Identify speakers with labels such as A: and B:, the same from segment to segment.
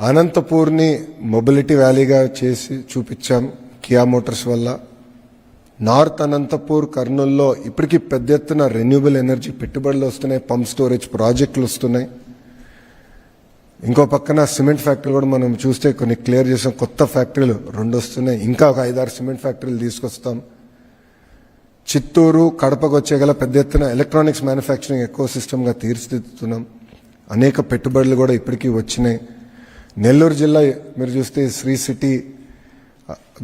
A: అనంతపూర్ని mobility వ్యాలీగా చేసి చూపించాం కియా మోటార్స్ వల్ల. నార్త్ అనంతపూర్ కర్నూల్లో ఇప్పటికీ పెద్ద ఎత్తున రెన్యూబుల్ ఎనర్జీ పెట్టుబడులు వస్తున్నాయి పంప్ స్టోరేజ్ ప్రాజెక్టులు వస్తున్నాయి. ఇంకో పక్కన సిమెంట్ ఫ్యాక్టరీ కూడా మనం చూస్తే కొన్ని క్లియర్ చేసాం కొత్త ఫ్యాక్టరీలు రెండు వస్తున్నాయి. ఇంకా ఒక ఐదారు సిమెంట్ ఫ్యాక్టరీలు తీసుకొస్తాం. చిత్తూరు కడపకు వచ్చే గల పెద్ద ఎత్తున ఎలక్ట్రానిక్స్ మ్యానుఫ్యాక్చరింగ్ ఎక్కువ సిస్టమ్గా తీర్చిదిద్దుతున్నాం. అనేక పెట్టుబడులు కూడా ఇప్పటికీ వచ్చినాయి. నెల్లూరు జిల్లా మీరు చూస్తే శ్రీ సిటీ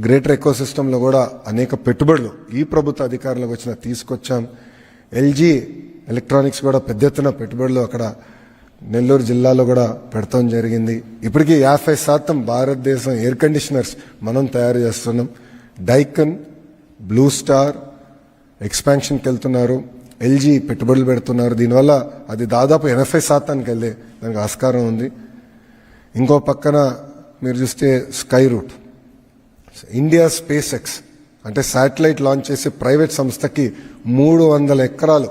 A: గ్రేటర్ ఎకో సిస్టంలో కూడా అనేక పెట్టుబడులు ఈ ప్రభుత్వ అధికారులకు వచ్చిన తీసుకొచ్చాం. ఎల్జీ ఎలక్ట్రానిక్స్ కూడా పెద్ద ఎత్తున పెట్టుబడులు అక్కడ నెల్లూరు జిల్లాలో కూడా పెడతాం జరిగింది. ఇప్పటికీ యాభై శాతం భారతదేశం ఎయిర్ కండిషనర్స్ మనం తయారు చేస్తున్నాం. డైకన్ బ్లూ స్టార్ ఎక్స్పాన్షన్కి వెళ్తున్నారు. ఎల్జీ పెట్టుబడులు పెడుతున్నారు. దీనివల్ల అది దాదాపు ఎనభై శాతానికి వెళ్ళే దానికి ఆస్కారం ఉంది. ఇంకో పక్కన మీరు చూస్తే Skyroot India SpaceX అంటే శాటిలైట్ లాంచ్ చేసే ప్రైవేట్ సంస్థకి మూడు వందల ఎకరాలు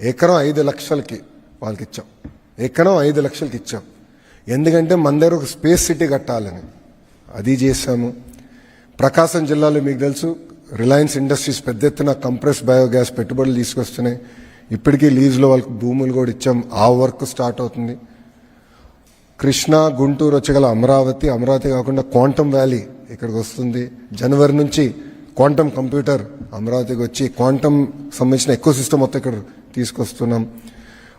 A: ఎకరం ఐదు లక్షలకి వాళ్ళకి ఇచ్చాం ఎకరం ఐదు లక్షలకి ఇచ్చాం. ఎందుకంటే మన దగ్గర ఒక స్పేస్ సిటీ కట్టాలని. అది చేశాము. ప్రకాశం జిల్లాలో మీకు తెలుసు రిలయన్స్ ఇండస్ట్రీస్ పెద్ద ఎత్తున కంప్రెస్ బయోగ్యాస్ పెట్టుబడులు తీసుకొస్తున్నాయి. ఇప్పటికీ లీజ్లో వాళ్ళకి భూములు కూడా ఇచ్చాం. ఆ వర్క్ స్టార్ట్ అవుతుంది. కృష్ణా గుంటూరు వచ్చగల అమరావతి అమరావతి కాకుండా క్వాంటమ్ వ్యాలీ ఇక్కడికి వస్తుంది. జనవరి నుంచి క్వాంటమ్ కంప్యూటర్ అమరావతికి వచ్చి క్వాంటమ్ సంబంధించిన ఎక్కువ సిస్టమ్ మొత్తం ఇక్కడ తీసుకొస్తున్నాం.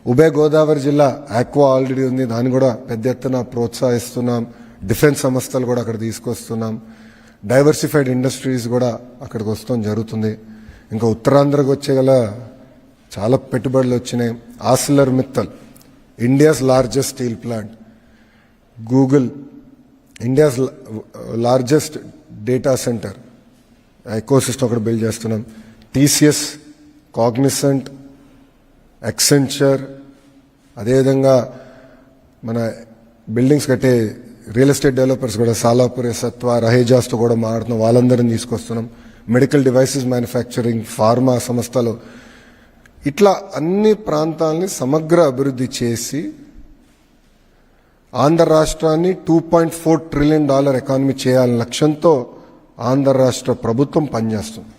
A: ఉభయ గోదావరి జిల్లా ఆక్వా ఆల్రెడీ ఉంది. దాన్ని కూడా పెద్ద ఎత్తున ప్రోత్సహిస్తున్నాం. డిఫెన్స్ సంస్థలు కూడా అక్కడ తీసుకొస్తున్నాం. డైవర్సిఫైడ్ ఇండస్ట్రీస్ కూడా అక్కడికి వస్తాం జరుగుతుంది. ఇంకా ఉత్తరాంధ్రకు వచ్చేగల చాలా పెట్టుబడులు వచ్చినాయి. Arcelor Mittal India's largest steel plant. Google India's largest data center ecosystem ఒకటి బిల్డ్ చేస్తున్నాం. టీసీఎస్ కాగ్నిసెంట్ ఎక్సెంచర్ అదేవిధంగా మన బిల్డింగ్స్ కట్టే రియల్ ఎస్టేట్ డెవలపర్స్ కూడా సాలాపురే సత్వ రహేజాస్తో కూడా మాట్లాడుతున్నాం. వాళ్ళందరిని తీసుకొస్తున్నాం. మెడికల్ డివైసెస్ మ్యానుఫ్యాక్చరింగ్ ఫార్మా సంస్థలు. ఇట్లా అన్ని ప్రాంతాలని సమగ్ర అభివృద్ధి చేసి ఆంధ్ర రాష్ట్రాన్ని two point four trillion dollar economy చేయాలనే లక్ష్యంతో ఆంధ్ర రాష్ట్ర ప్రభుత్వం పనిచేస్తుంది.